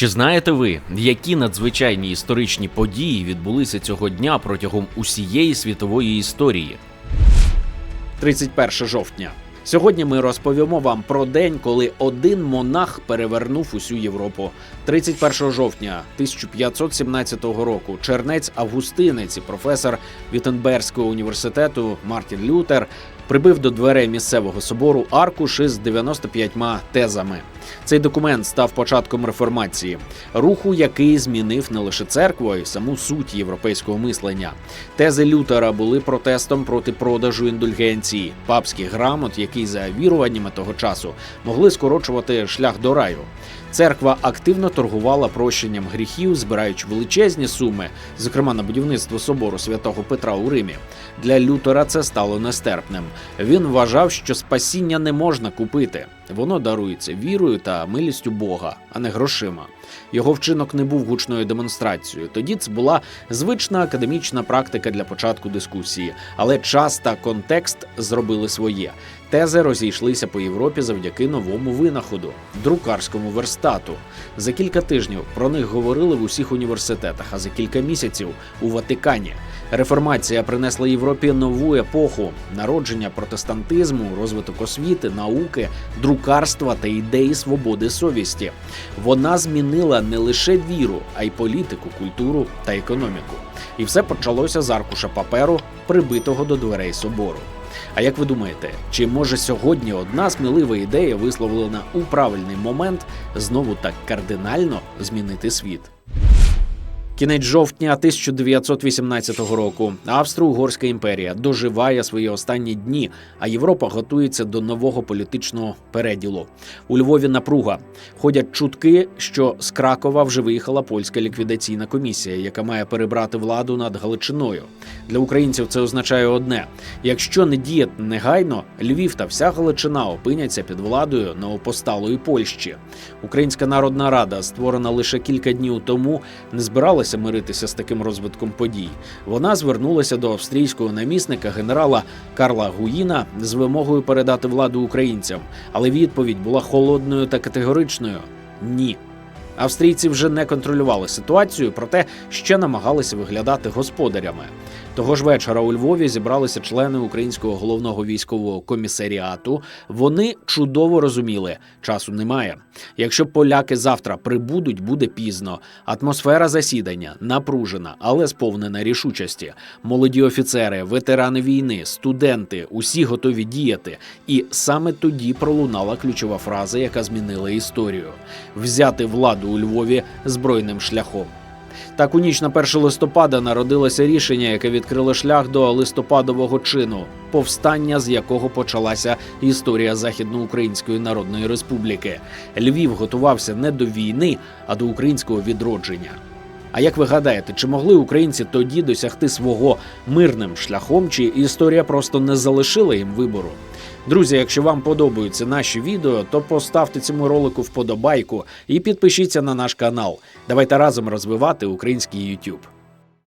Чи знаєте ви, які надзвичайні історичні події відбулися цього дня протягом усієї світової історії? 31 жовтня. Сьогодні ми розповімо вам про день, коли один монах перевернув усю Європу. 31 жовтня 1517 року чернець Августинець і професор Віттенберзького університету Мартін Лютер прибив до дверей місцевого собору аркуш із 95 тезами. Цей документ став початком реформації, руху, який змінив не лише церкву, а й саму суть європейського мислення. Тези Лютера були протестом проти продажу індульгенції, папських грамот, які за віруваннями того часу могли скорочувати шлях до раю. Церква активно торгувала прощенням гріхів, збираючи величезні суми, зокрема на будівництво собору святого Петра у Римі. Для Лютера це стало нестерпним. Він вважав, що спасіння не можна купити. Воно дарується вірою та милістю Бога, а не грошима. Його вчинок не був гучною демонстрацією. Тоді це була звична академічна практика для початку дискусії, але час та контекст зробили своє. Тези розійшлися по Європі завдяки новому винаходу друкарському верстату. За кілька тижнів про них говорили в усіх університетах, а за кілька місяців у Ватикані. Реформація принесла Європі нову епоху народження протестантизму, розвиток освіти, науки, друкарства та ідеї свободи совісті. Вона змінила не лише віру, а й політику, культуру та економіку. І все почалося з аркуша паперу, прибитого до дверей собору. А як ви думаєте, чи може сьогодні одна смілива ідея, висловлена у правильний момент, знову так кардинально змінити світ? Кінець жовтня 1918 року Австро-Угорська імперія доживає свої останні дні, а Європа готується до нового політичного переділу. У Львові напруга ходять чутки, що з Кракова вже виїхала польська ліквідаційна комісія, яка має перебрати владу над Галичиною. Для українців це означає одне: якщо не діяти негайно, Львів та вся Галичина опиняться під владою новопосталої Польщі. Українська народна рада, створена лише кілька днів тому, не збиралася миритися з таким розвитком подій. Вона звернулася до австрійського намісника генерала Карла Гуїна з вимогою передати владу українцям, але відповідь була холодною та категоричною: ні. Австрійці вже не контролювали ситуацію, проте ще намагалися виглядати господарями. Того ж вечора у Львові зібралися члени українського головного військового комісаріату. Вони чудово розуміли, часу немає. Якщо поляки завтра прибудуть, буде пізно. Атмосфера засідання напружена, але сповнена рішучості. Молоді офіцери, ветерани війни, студенти усі готові діяти. І саме тоді пролунала ключова фраза, яка змінила історію: взяти владу у Львові збройним шляхом. Так, у ніч на 1 листопада народилося рішення, яке відкрило шлях до листопадового чину, повстання, з якого почалася історія Західноукраїнської Народної Республіки. Львів готувався не до війни, а до українського відродження. А як ви гадаєте, чи могли українці тоді досягти свого мирним шляхом, чи історія просто не залишила їм вибору? Друзі, якщо вам подобаються наші відео, то поставте цьому ролику вподобайку і підпишіться на наш канал. Давайте разом розвивати український YouTube.